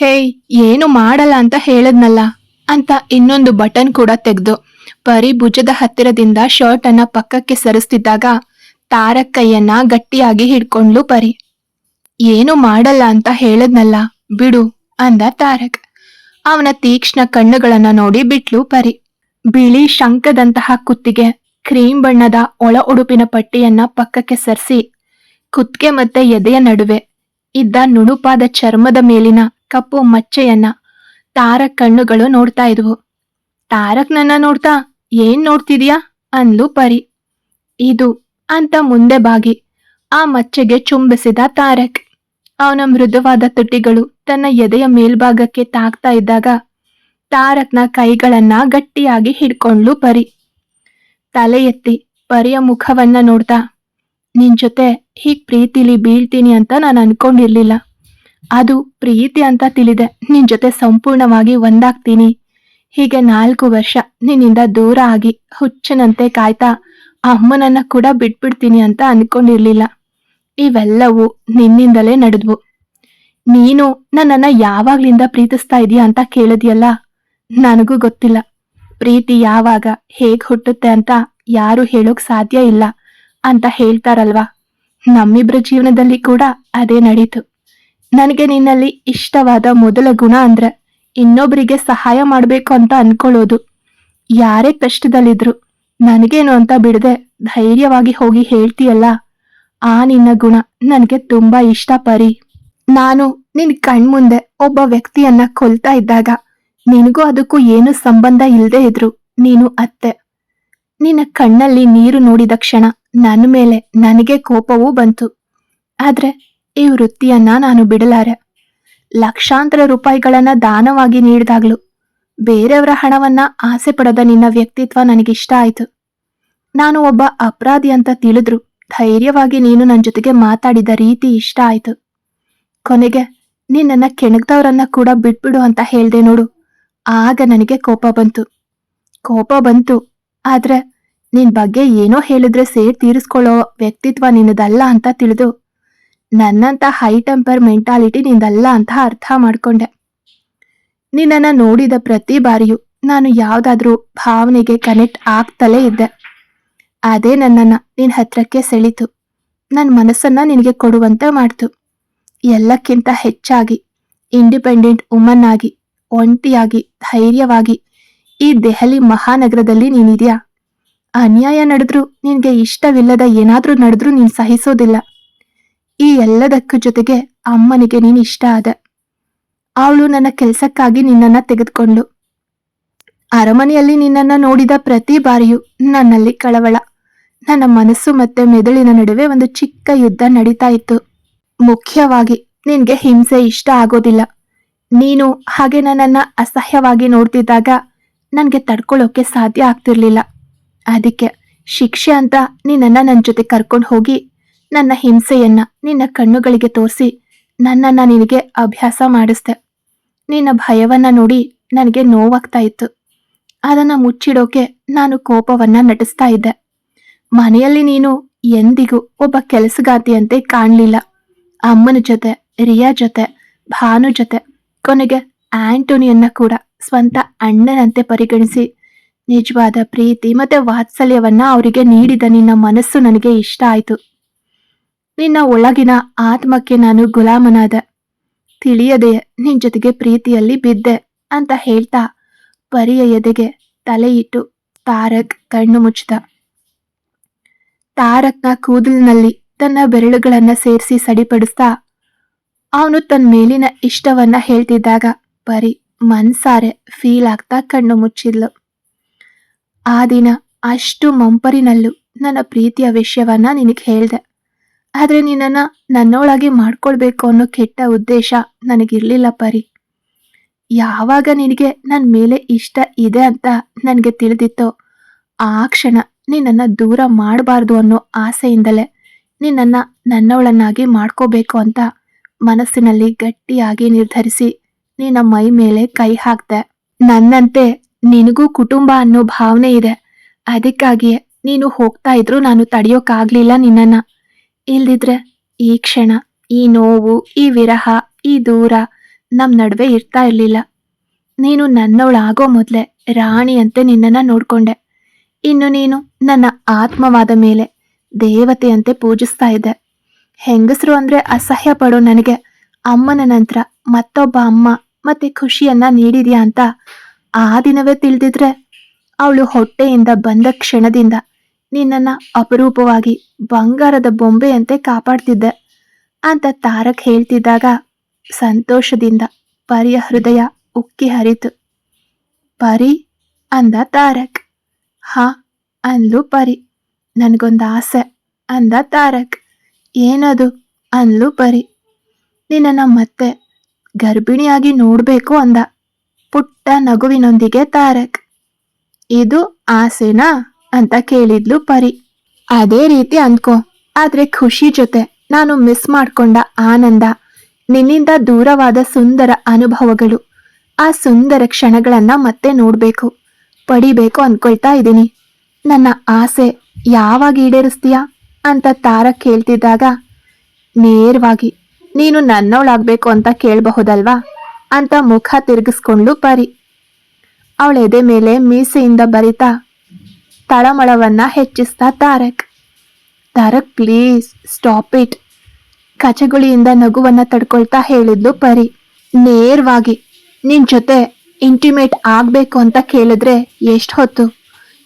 ಹೇಯ್ ಏನು ಮಾಡಲ್ಲ ಅಂತ ಹೇಳದ್ನಲ್ಲ? ಅಂತ ಇನ್ನೊಂದು ಬಟನ್ ಕೂಡ ತೆಗೆದು ಪರಿ ಭುಜದ ಹತ್ತಿರದಿಂದ ಶರ್ಟ್ ಅನ್ನ ಪಕ್ಕಕ್ಕೆ ಸರಿಸ್ತಿದ್ದಾಗ ತಾರಕ್ ಕೈಯನ್ನ ಗಟ್ಟಿಯಾಗಿ ಹಿಡ್ಕೊಂಡ್ಲು ಪರಿ. ಏನು ಮಾಡಲ್ಲ ಅಂತ ಹೇಳದ್ನಲ್ಲ, ಬಿಡು ಅಂದ ತಾರಕ್. ಅವನ ತೀಕ್ಷ್ಣ ಕಣ್ಣುಗಳನ್ನ ನೋಡಿ ಬಿಟ್ಲು ಪರಿ. ಬಿಳಿ ಶಂಕದಂತಹ ಕುತ್ತಿಗೆ ಕ್ರೀಮ್ ಬಣ್ಣದ ಒಳ ಉಡುಪಿನ ಪಟ್ಟಿಯನ್ನ ಪಕ್ಕಕ್ಕೆ ಸರಿಸಿ, ಕುತ್ತಿಗೆ ಮತ್ತೆ ಎದೆಯ ನಡುವೆ ಇದ್ದ ನುಣುಪಾದ ಚರ್ಮದ ಮೇಲಿನ ಕಪ್ಪು ಮಚ್ಚೆಯನ್ನ ತಾರಕ್ ಕಣ್ಣುಗಳು ನೋಡ್ತಾ ಇದ್ವು. ತಾರಕ್ ನನ್ನ ನೋಡ್ತಾ ಏನ್ ನೋಡ್ತಿದ್ಯಾ ಅಂದ್ಲು ಪರಿ. ಇದು ಅಂತ ಮುಂದೆ ಬಾಗಿ ಆ ಮಚ್ಚೆಗೆ ಚುಂಬಿಸಿದ ತಾರಕ್. ಅವನ ಮೃದುವಾದ ತುಟಿಗಳು ತನ್ನ ಎದೆಯ ಮೇಲ್ಭಾಗಕ್ಕೆ ತಾಕ್ತಾ ಇದ್ದಾಗ ತಾರಕ್ನ ಕೈಗಳನ್ನ ಗಟ್ಟಿಯಾಗಿ ಹಿಡ್ಕೊಂಡ್ಲು ಪರಿ. ತಲೆ ಎತ್ತಿ ಪರಿಯ ಮುಖವನ್ನ ನೋಡ್ತಾ, ನಿನ್ ಜೊತೆ ಹೀಗ್ ಪ್ರೀತಿಲಿ ಬೀಳ್ತೀನಿ ಅಂತ ನಾನು ಅನ್ಕೊಂಡಿರ್ಲಿಲ್ಲ. ಅದು ಪ್ರೀತಿ ಅಂತ ತಿಳಿದೆ. ನಿನ್ ಜೊತೆ ಸಂಪೂರ್ಣವಾಗಿ ಒಂದಾಗ್ತೀನಿ. ಹೀಗೆ ನಾಲ್ಕು ವರ್ಷ ನಿನ್ನಿಂದ ದೂರ ಆಗಿ ಹುಚ್ಚನಂತೆ ಕಾಯ್ತಾ ಅಮ್ಮನನ್ನ ಕೂಡ ಬಿಟ್ಬಿಡ್ತೀನಿ ಅಂತ ಅನ್ಕೊಂಡಿರ್ಲಿಲ್ಲ. ಇವೆಲ್ಲವೂ ನಿನ್ನಿಂದಲೇ ನಡೆದ್ವು. ನೀನು ನನ್ನನ್ನ ಯಾವಾಗ್ಲಿಂದ ಪ್ರೀತಿಸ್ತಾ ಇದೀಯ ಅಂತ ಕೇಳಿದ್ಯಲ್ಲ? ನನಗೂ ಗೊತ್ತಿಲ್ಲ. ಪ್ರೀತಿ ಯಾವಾಗ ಹೇಗ್ ಹುಟ್ಟುತ್ತೆ ಅಂತ ಯಾರು ಹೇಳೋಕ್ ಸಾಧ್ಯ ಇಲ್ಲ ಅಂತ ಹೇಳ್ತಾರಲ್ವಾ? ನಮ್ಮಿಬ್ರ ಜೀವನದಲ್ಲಿ ಕೂಡ ಅದೇ ನಡೀತು. ನನಗೆ ನಿನ್ನಲ್ಲಿ ಇಷ್ಟವಾದ ಮೊದಲ ಗುಣ ಅಂದ್ರೆ ಇನ್ನೊಬ್ಬರಿಗೆ ಸಹಾಯ ಮಾಡಬೇಕು ಅಂತ ಅನ್ಕೊಳ್ಳೋದು. ಯಾರೇ ಕಷ್ಟದಲ್ಲಿದ್ರು ನನಗೇನು ಅಂತ ಬಿಡದೆ ಧೈರ್ಯವಾಗಿ ಹೋಗಿ ಹೇಳ್ತೀಯಲ್ಲ? ಆ ನಿನ್ನ ಗುಣ ನನಗೆ ತುಂಬಾ ಇಷ್ಟ ಪರಿ. ನಾನು ನಿನ್ ಕಣ್ಮುಂದೆ ಒಬ್ಬ ವ್ಯಕ್ತಿಯನ್ನ ಕೊಲ್ತಾ ಇದ್ದಾಗ ನಿನಗೂ ಅದಕ್ಕೂ ಏನು ಸಂಬಂಧ ಇಲ್ಲದೆ ಇದ್ರು ನೀನು ಅತ್ತೆ. ನಿನ್ನ ಕಣ್ಣಲ್ಲಿ ನೀರು ನೋಡಿದ ಕ್ಷಣ ನನ್ನ ಮೇಲೆ ನನಗೆ ಕೋಪವೂ ಬಂತು. ಆದ್ರೆ ಈ ವೃತ್ತಿಯನ್ನ ನಾನು ಬಿಡಲಾರೆ. ಲಕ್ಷಾಂತರ ರೂಪಾಯಿಗಳನ್ನ ದಾನವಾಗಿ ನೀಡಿದಾಗ್ಲು ಬೇರೆಯವರ ಹಣವನ್ನ ಆಸೆ ಪಡದ ನಿನ್ನ ವ್ಯಕ್ತಿತ್ವ ನನಗಿಷ್ಟ ಆಯ್ತು. ನಾನು ಒಬ್ಬ ಅಪರಾಧಿ ಅಂತ ತಿಳಿದ್ರು ಧೈರ್ಯವಾಗಿ ನೀನು ನನ್ನ ಜೊತೆಗೆ ಮಾತಾಡಿದ ರೀತಿ ಇಷ್ಟ ಆಯ್ತು. ಕೊನೆಗೆ ನಿನ್ನನ್ನ ಕೆಣಗ್ದವರನ್ನ ಕೂಡ ಬಿಟ್ಬಿಡು ಅಂತ ಹೇಳ್ದೆ ನೋಡು. ಆಗ ನನಗೆ ಕೋಪ ಬಂತು. ಕೋಪ ಬಂತು. ಆದ್ರೆ ನಿನ್ ಬಗ್ಗೆ ಏನೋ ಹೇಳಿದ್ರೆ ಸೇರ್ ತೀರಿಸ್ಕೊಳ್ಳೋ ವ್ಯಕ್ತಿತ್ವ ನಿನ್ನದಲ್ಲ ಅಂತ ತಿಳಿದು ನನ್ನಂತ ಹೈ ಟೆಂಪರ್ ಮೆಂಟಾಲಿಟಿ ನಿಂದಲ್ಲ ಅಂತ ಅರ್ಥ ಮಾಡ್ಕೊಂಡೆ. ನಿನ್ನನ್ನ ನೋಡಿದ ಪ್ರತಿ ಬಾರಿಯೂ ನಾನು ಯಾವುದಾದ್ರೂ ಭಾವನೆಗೆ ಕನೆಕ್ಟ್ ಆಗ್ತಲೇ ಇದ್ದೆ. ಅದೇ ನನ್ನನ್ನು ನಿನ್ನ ಹತ್ರಕ್ಕೆ ಸೆಳೀತು. ನನ್ನ ಮನಸ್ಸನ್ನು ನಿನಗೆ ಕೊಡುವಂತೆ ಮಾಡ್ತು. ಎಲ್ಲಕ್ಕಿಂತ ಹೆಚ್ಚಾಗಿ ಇಂಡಿಪೆಂಡೆಂಟ್ ವುಮನ್ ಆಗಿ, ಒಂಟಿಯಾಗಿ, ಧೈರ್ಯವಾಗಿ ಈ ದೆಹಲಿ ಮಹಾನಗರದಲ್ಲಿ ನೀನಿದೆಯಾ? ಅನ್ಯಾಯ ನಡೆದ್ರೂ ನಿನಗೆ ಇಷ್ಟವಿಲ್ಲದ ಏನಾದರೂ ನಡೆದ್ರೂ ನೀನು ಸಹಿಸೋದಿಲ್ಲ. ಈ ಎಲ್ಲದಕ್ಕೂ ಜೊತೆಗೆ ಅಮ್ಮನಿಗೆ ನೀನ್ ಇಷ್ಟ ಆದ. ಅವಳು ನನ್ನ ಕೆಲಸಕ್ಕಾಗಿ ನಿನ್ನನ್ನ ತೆಗೆದುಕೊಂಡು. ಅರಮನೆಯಲ್ಲಿ ನಿನ್ನನ್ನ ನೋಡಿದ ಪ್ರತಿ ಬಾರಿಯೂ ನನ್ನಲ್ಲಿ ಕಳವಳ. ನನ್ನ ಮನಸ್ಸು ಮತ್ತೆ ಮೆದುಳಿನ ನಡುವೆ ಒಂದು ಚಿಕ್ಕ ಯುದ್ಧ ನಡೀತಾ ಇತ್ತು. ಮುಖ್ಯವಾಗಿ ನಿನ್ಗೆ ಹಿಂಸೆ ಇಷ್ಟ ಆಗೋದಿಲ್ಲ. ನೀನು ಹಾಗೆ ನನ್ನನ್ನ ಅಸಹ್ಯವಾಗಿ ನೋಡ್ತಿದ್ದಾಗ ನನಗೆ ತಡ್ಕೊಳ್ಳೋಕೆ ಸಾಧ್ಯ ಆಗ್ತಿರ್ಲಿಲ್ಲ. ಅದಕ್ಕೆ ಶಿಕ್ಷೆ ಅಂತ ನಿನ್ನನ್ನ ನನ್ನ ಜೊತೆ ಕರ್ಕೊಂಡು ಹೋಗಿ ನನ್ನ ಹಿಂಸೆಯನ್ನ ನಿನ್ನ ಕಣ್ಣುಗಳಿಗೆ ತೋರಿಸಿ ನನ್ನನ್ನು ನಿನಗೆ ಅಭ್ಯಾಸ ಮಾಡಿಸ್ದೆ. ನಿನ್ನ ಭಯವನ್ನ ನೋಡಿ ನನಗೆ ನೋವಾಗ್ತಾ ಇತ್ತು. ಅದನ್ನ ಮುಚ್ಚಿಡೋಕೆ ನಾನು ಕೋಪವನ್ನ ನಟಿಸ್ತಾ ಇದ್ದೆ. ಮನೆಯಲ್ಲಿ ನೀನು ಎಂದಿಗೂ ಒಬ್ಬ ಕೆಲಸಗಾತಿಯಂತೆ ಕಾಣಲಿಲ್ಲ. ಅಮ್ಮನ ಜೊತೆ, ರಿಯಾ ಜೊತೆ, ಭಾನು ಜೊತೆ, ಕೊನೆಗೆ ಆಂಟೋನಿಯನ್ನ ಕೂಡ ಸ್ವಂತ ಅಣ್ಣನಂತೆ ಪರಿಗಣಿಸಿ ನಿಜವಾದ ಪ್ರೀತಿ ಮತ್ತೆ ವಾತ್ಸಲ್ಯವನ್ನ ಅವರಿಗೆ ನೀಡಿದ ನಿನ್ನ ಮನಸ್ಸು ನನಗೆ ಇಷ್ಟ ಆಯ್ತು. ನಿನ್ನ ಒಳಗಿನ ಆತ್ಮಕ್ಕೆ ನಾನು ಗುಲಾಮನಾದ. ತಿಳಿಯದೆ ನಿನ್ ಜೊತೆಗೆ ಪ್ರೀತಿಯಲ್ಲಿ ಬಿದ್ದೆ ಅಂತ ಹೇಳ್ತಾ ಪರಿಯ ಎದೆಗೆ ತಲೆ ಇಟ್ಟು ತಾರಕ್ ಕಣ್ಣು ಮುಚ್ಚಿದ. ತಾರಕ್ನ ಕೂದಲಿನಲ್ಲಿ ತನ್ನ ಬೆರಳುಗಳನ್ನ ಸೇರಿಸಿ ಸಡಿಪಡಿಸ್ತಾ ಅವನು ತನ್ನ ಮೇಲಿನ ಇಷ್ಟವನ್ನ ಹೇಳ್ತಿದ್ದಾಗ ಪರಿ ಮನ್ಸಾರೆ ಫೀಲ್ ಆಗ್ತಾ ಕಣ್ಣು ಮುಚ್ಚಿದ್ಲು. ಆ ದಿನ ಅಷ್ಟು ಮಂಪರಿನಲ್ಲೂ ನನ್ನ ಪ್ರೀತಿಯ ವಿಷಯವನ್ನ ನಿನಗೆ ಹೇಳ್ದೆ. ಆದ್ರೆ ನಿನ್ನನ್ನ ನನ್ನೊಳಗೆ ಮಾಡ್ಕೊಳ್ಬೇಕು ಅನ್ನೋ ಕೆಟ್ಟ ಉದ್ದೇಶ ನನಗಿರ್ಲಿಲ್ಲ ಪರಿ. ಯಾವಾಗ ನಿನಗೆ ನನ್ನ ಮೇಲೆ ಇಷ್ಟ ಇದೆ ಅಂತ ನನಗೆ ತಿಳಿದಿತ್ತೋ, ಆ ಕ್ಷಣ ನಿನ್ನನ್ನು ದೂರ ಮಾಡಬಾರ್ದು ಅನ್ನೋ ಆಸೆಯಿಂದಲೇ ನಿನ್ನನ್ನು ನನ್ನವಳನ್ನಾಗಿ ಮಾಡ್ಕೋಬೇಕು ಅಂತ ಮನಸ್ಸಿನಲ್ಲಿ ಗಟ್ಟಿಯಾಗಿ ನಿರ್ಧರಿಸಿ ನಿನ್ನ ಮೈ ಮೇಲೆ ಕೈ ಹಾಕ್ದೆ. ನನ್ನಂತೆ ನಿನಗೂ ಕುಟುಂಬ ಅನ್ನೋ ಭಾವನೆ ಇದೆ. ಅದಕ್ಕಾಗಿಯೇ ನೀನು ಹೋಗ್ತಾ ಇದ್ರು ನಾನು ತಡೆಯೋಕ್ಕಾಗಲಿಲ್ಲ ನಿನ್ನನ್ನ. ಇಲ್ದಿದ್ರೆ ಈ ಕ್ಷಣ, ಈ ನೋವು, ಈ ವಿರಹ, ಈ ದೂರ ನಮ್ಮ ನಡುವೆ ಇರ್ತಾ ಇರಲಿಲ್ಲ. ನೀನು ನನ್ನವಳಾಗೋ ರಾಣಿ ಅಂತೆ ನಿನ್ನನ್ನು ನೋಡಿಕೊಂಡೆ. ಇನ್ನು ನೀನು ನನ್ನ ಆತ್ಮವಾದ ಮೇಲೆ ದೇವತೆಯಂತೆ ಪೂಜಿಸ್ತಾ ಇದ್ದೆ. ಹೆಂಗಸರು ಅಂದ್ರೆ ಅಸಹ್ಯ ಪಡೋ ನನಗೆ ಅಮ್ಮನ ನಂತರ ಮತ್ತೊಬ್ಬ ಅಮ್ಮ ಮತ್ತೆ ಖುಷಿಯನ್ನ ನೀಡಿದ್ಯಾ ಅಂತ ಆ ದಿನವೇ ತಿಳಿದಿದ್ರೆ ಅವಳು ಹೊಟ್ಟೆಯಿಂದ ಬಂದ ಕ್ಷಣದಿಂದ ನಿನ್ನನ್ನ ಅಪರೂಪವಾಗಿ ಬಂಗಾರದ ಬೊಂಬೆಯಂತೆ ಕಾಪಾಡ್ತಿದ್ದೆ ಅಂತ ತಾರಕ್ ಹೇಳ್ತಿದ್ದಾಗ ಸಂತೋಷದಿಂದ ಪರಿಯ ಹೃದಯ ಉಕ್ಕಿ ಹರಿತು. ಪರಿ ಅಂದ ತಾರಕ್. ಹಾ, ಅಂದ್ಲು ಪರಿ. ನನಗೊಂದು ಆಸೆ ಅಂದ ತಾರಕ್. ಏನದು? ಅಂದ್ಲು ಪರಿ. ನಿನ್ನನ್ನು ಮತ್ತೆ ಗರ್ಭಿಣಿಯಾಗಿ ನೋಡಬೇಕು ಅಂದ. ಪುಟ್ಟ ನಗುವಿನೊಂದಿಗೆ ತಾರಕ್. ಇದು ಆಸೆನಾ? ಅಂತ ಕೇಳಿದ್ಲು ಪರಿ. ಅದೇ ರೀತಿ ಅಂದ್ಕೋ. ಆದ್ರೆ ಖುಷಿ ಜೊತೆ ನಾನು ಮಿಸ್ ಮಾಡ್ಕೊಂಡ ಆನಂದ, ನಿನ್ನಿಂದ ದೂರವಾದ ಸುಂದರ ಅನುಭವಗಳು. ಆ ಸುಂದರ ಕ್ಷಣಗಳನ್ನ ಮತ್ತೆ ನೋಡ್ಬೇಕು. ಪಡಿಬೇಕು ಅನ್ಕೊಳ್ತಾ ಇದ್ದೀನಿ. ನನ್ನ ಆಸೆ ಯಾವಾಗ ಈಡೇರಿಸ್ತೀಯಾ ಅಂತ ತಾರ ಕೇಳ್ತಿದ್ದಾಗ, ನೇರವಾಗಿ, ನೀನು ನನ್ನವಳಾಗ್ಬೇಕು ಅಂತ ಕೇಳಬಹುದಲ್ವಾ? ಅಂತ ಮುಖ ತಿರುಗಿಸ್ಕೊಂಡ್ಲು ಪರಿ. ಅವಳೆದೆ ಮೇಲೆ ಮೀಸೆಯಿಂದ ಬರಿತಾ ತಳಮಳವನ್ನ ಹೆಚ್ಚಿಸ್ತಾ Tarak. Tarak please stop it ಕಚಗುಳಿಯಿಂದ ನಗುವನ್ನ ತಡ್ಕೊಳ್ತಾ ಹೇಳಿದ್ಲು ಪರಿ. ನೇರವಾಗಿ, ನಿನ್ ಜೊತೆ ಇಂಟಿಮೇಟ್ ಆಗ್ಬೇಕು ಅಂತ ಕೇಳಿದ್ರೆ ಎಷ್ಟು ಹೊತ್ತು?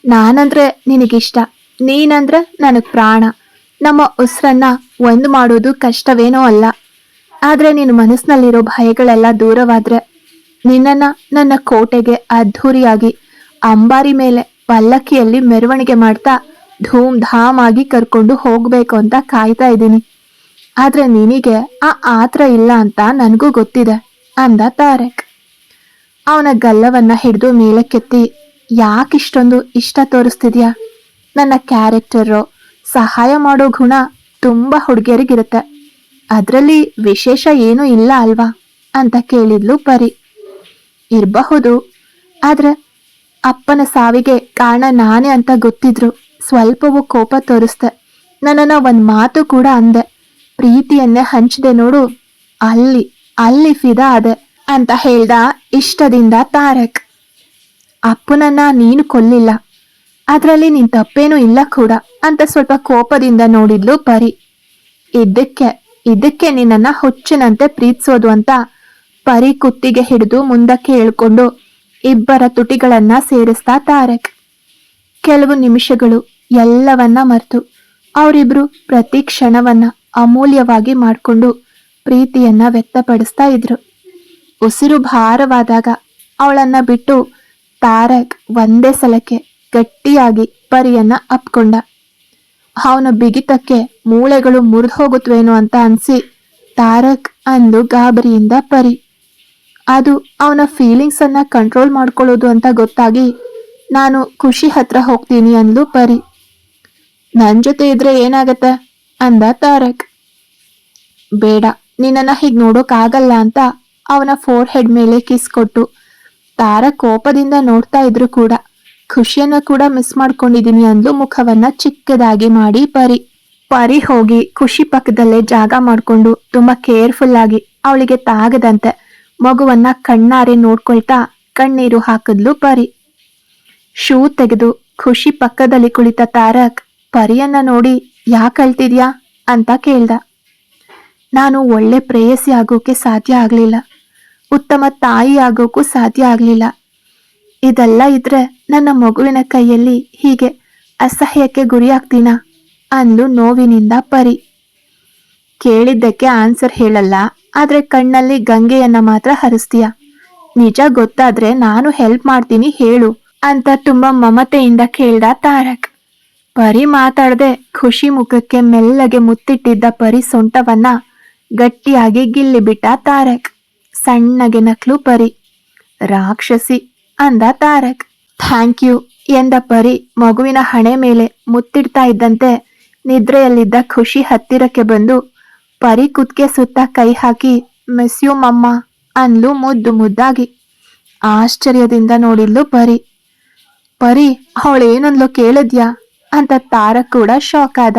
ನಾನಂದ್ರೆ ನಿನಗಿಷ್ಟ. ನೀನಂದ್ರೆ ನನಗ್ ಪ್ರಾಣ. ನಮ್ಮ ಉಸ್ರನ್ನ ಒಂದು ಮಾಡೋದು ಕಷ್ಟವೇನೋ ಅಲ್ಲ. ಆದ್ರೆ ನಿನ್ನ ಮನಸ್ಸಿನಲ್ಲಿರೋ ಭಯಗಳೆಲ್ಲ ದೂರವಾದ್ರೆ ನಿನ್ನನ್ನ ನನ್ನ ಕೋಟೆಗೆ ಅದ್ಧೂರಿಯಾಗಿ ಅಂಬಾರಿ ಮೇಲೆ ಪಲ್ಲಕ್ಕಿಯಲ್ಲಿ ಮೆರವಣಿಗೆ ಮಾಡ್ತಾ ಧೂಮ್ ಧಾಮ್ ಆಗಿ ಕರ್ಕೊಂಡು ಹೋಗ್ಬೇಕು ಅಂತ ಕಾಯ್ತಾ ಇದ್ದೀನಿ. ಆದ್ರೆ ನಿನಗೆ ಆ ಆತ್ರ ಇಲ್ಲ ಅಂತ ನನಗೂ ಗೊತ್ತಿದೆ ಅಂದ ತಾರಕ್. ಅವನ ಗಲ್ಲವನ್ನ ಹಿಡಿದು ಮೇಲಕ್ಕೆತ್ತಿ ಯಾಕಿಷ್ಟೊಂದು ಇಷ್ಟ ತೋರಿಸ್ತಿದ್ಯಾ? ನನ್ನ ಕ್ಯಾರೆಕ್ಟರು, ಸಹಾಯ ಮಾಡೋ ಗುಣ ತುಂಬಾ ಹುಡುಗಿಯರಿಗಿರುತ್ತೆ. ಅದರಲ್ಲಿ ವಿಶೇಷ ಏನೂ ಇಲ್ಲ ಅಲ್ವಾ? ಅಂತ ಕೇಳಿದ್ಲು ಪರಿ. ಇರಬಹುದು, ಆದ್ರೆ ಅಪ್ಪನ ಸಾವಿಗೆ ಕಾರಣ ನಾನೇ ಅಂತ ಗೊತ್ತಿದ್ರು. ಸ್ವಲ್ಪವೂ ಕೋಪ ತೋರಿಸ್ದೆ. ನನ್ನನ್ನು ಒಂದ್ ಮಾತು ಕೂಡ ಅಂದೆ. ಪ್ರೀತಿಯನ್ನೇ ಹಂಚಿದೆ ನೋಡು. ಅಲ್ಲಿ ಅಲ್ಲಿ ಫಿದಾ ಅದೆ ಅಂತ ಹೇಳ್ದ ಇಷ್ಟದಿಂದ ತಾರಕ್. ಅಪ್ಪನನ್ನ ನೀನು ಕೊಲ್ಲಿಲ್ಲ. ಅದರಲ್ಲಿ ನಿನ್ ತಪ್ಪೇನೂ ಇಲ್ಲ ಕೂಡ ಅಂತ ಸ್ವಲ್ಪ ಕೋಪದಿಂದ ನೋಡಿದ್ಲು ಪರಿ. ಇದಕ್ಕೆ ಇದಕ್ಕೆ ನಿನ್ನನ್ನ ಹುಚ್ಚಿನಂತೆ ಪ್ರೀತಿಸೋದು ಅಂತ ಪರಿ ಕುತ್ತಿಗೆ ಹಿಡಿದು ಮುಂದಕ್ಕೆ ಹೇಳ್ಕೊಂಡು ಇಬ್ಬರ ತುಟಿಗಳನ್ನ ಸೇರಿಸ್ತಾ ತಾರಕ್. ಕೆಲವು ನಿಮಿಷಗಳು ಎಲ್ಲವನ್ನ ಮರೆತು ಅವರಿಬ್ರು ಪ್ರತಿ ಕ್ಷಣವನ್ನ ಅಮೂಲ್ಯವಾಗಿ ಮಾಡಿಕೊಂಡು ಪ್ರೀತಿಯನ್ನ ವ್ಯಕ್ತಪಡಿಸ್ತಾ ಇದ್ರು. ಉಸಿರು ಭಾರವಾದಾಗ ಅವಳನ್ನ ಬಿಟ್ಟು ತಾರಕ್ ಒಂದೇ ಸಲಕ್ಕೆ ಗಟ್ಟಿಯಾಗಿ ಪರಿಯನ್ನ ಅಪ್ಕೊಂಡ. ಅವನ ಬಿಗಿತಕ್ಕೆ ಮೂಳೆಗಳು ಮುರಿದು ಹೋಗುತ್ತವೇನೋ ಅಂತ ಅನ್ಸಿ ತಾರಕ್ ಅಂದು ಗಾಬರಿಯಿಂದ ಪರಿ. ಅದು ಅವನ ಫೀಲಿಂಗ್ಸ್ ಅನ್ನ ಕಂಟ್ರೋಲ್ ಮಾಡ್ಕೊಳ್ಳೋದು ಅಂತ ಗೊತ್ತಾಗಿ ನಾನು ಖುಷಿ ಹತ್ರ ಹೋಗ್ತೀನಿ ಅಂದ್ಲು ಪರಿ. ನನ್ ಜೊತೆ ಇದ್ರೆ ಏನಾಗತ್ತೆ? ಅಂದ ತಾರಕ್. ಬೇಡ, ನಿನ್ನನ್ನ ಹೀಗ್ ನೋಡೋಕ್ಕಾಗಲ್ಲ ಅಂತ ಅವನ ಫೋರ್ ಹೆಡ್ ಮೇಲೆ ಕಿಸ್ ಕೊಟ್ಟು ತಾರ ಕೋಪದಿಂದ ನೋಡ್ತಾ ಇದ್ರು ಕೂಡ. ಖುಷಿಯನ್ನ ಕೂಡ ಮಿಸ್ ಮಾಡ್ಕೊಂಡಿದೀನಿ ಅಂದ್ಲು ಮುಖವನ್ನ ಚಿಕ್ಕದಾಗಿ ಮಾಡಿ ಪರಿ. ಪರಿ ಹೋಗಿ ಖುಷಿ ಪಕ್ಕದಲ್ಲೇ ಜಾಗ ಮಾಡ್ಕೊಂಡು ತುಂಬಾ ಕೇರ್ಫುಲ್ ಆಗಿ ಅವಳಿಗೆ ತಾಗದಂತೆ ಮಗುವನ್ನ ಕಣ್ಣಾರೆ ನೋಡ್ಕೊಳ್ತಾ ಕಣ್ಣೀರು ಹಾಕಿದ್ಲು ಪರಿ. ಶೂ ತೆಗೆದು ಖುಷಿ ಪಕ್ಕದಲ್ಲಿ ಕುಳಿತ ತಾರಕ್, ಪರಿಯನ್ನ ನೋಡಿ ಯಾಕೆ ಅಳ್ತಿದ್ಯಾ? ಅಂತ ಕೇಳ್ದ. ನಾನು ಒಳ್ಳೆ ಪ್ರೇಯಸಿ ಆಗೋಕೆ ಸಾಧ್ಯ ಆಗ್ಲಿಲ್ಲ. ಉತ್ತಮ ತಾಯಿ ಆಗೋಕ್ಕೂ ಸಾಧ್ಯ ಆಗ್ಲಿಲ್ಲ. ಇದೆಲ್ಲ ಇದ್ರೆ ನನ್ನ ಮಗುವಿನ ಕೈಯಲ್ಲಿ ಹೀಗೆ ಅಸಹ್ಯಕ್ಕೆ ಗುರಿಯಾಗ್ತೀನಾ? ಅಂದು ನೋವಿನಿಂದ ಪರಿ. ಕೇಳಿದ್ದಕ್ಕೆ ಆನ್ಸರ್ ಹೇಳಲ್ಲ, ಆದ್ರೆ ಕಣ್ಣಲ್ಲಿ ಗಂಗೆಯನ್ನ ಮಾತ್ರ ಹರಿಸ್ತೀಯ. ನಿಜ ಗೊತ್ತಾದ್ರೆ ನಾನು ಹೆಲ್ಪ್ ಮಾಡ್ತೀನಿ ಹೇಳು ಅಂತ ತುಂಬಾ ಮಮತೆಯಿಂದ ಕೇಳ್ದ ತಾರಕ್. ಪರಿ ಮಾತಾಡದೆ ಖುಷಿ ಮುಖಕ್ಕೆ ಮೆಲ್ಲಗೆ ಮುತ್ತಿಟ್ಟಿದ್ದ ಪರಿ ಸೊಂಟವನ್ನ ಗಟ್ಟಿಯಾಗಿ ಗಿಲ್ಲಿ ಬಿಟ್ಟ ತಾರಕ್. ಸಣ್ಣಗೆ ನಕ್ಲು ಪರಿ. ರಾಕ್ಷಸಿ ಅಂದ ತಾರಕ್. ಥ್ಯಾಂಕ್ ಯು ಎಂದ ಪರಿ ಮಗುವಿನ ಹಣೆ ಮೇಲೆ ಮುತ್ತಿಡ್ತಾ ಇದ್ದಂತೆ ನಿದ್ರೆಯಲ್ಲಿದ್ದ ಖುಷಿ ಹತ್ತಿರಕ್ಕೆ ಬಂದು ಪರಿ ಕುದ್ಕೆ ಸುತ್ತ ಕೈ ಹಾಕಿ ಮಿಸ್ ಯು ಮಮ್ಮ ಅನ್ಲು ಮುದ್ದು ಮುದ್ದಾಗಿ. ಆಶ್ಚರ್ಯದಿಂದ ನೋಡಿದ್ಲು ಪರಿ. ಪರಿ ಅವಳೇನನ್ಲು ಕೇಳಿದ್ಯಾ? ಅಂತ ತಾರಕ್ ಕೂಡ ಶಾಕ್ ಆದ.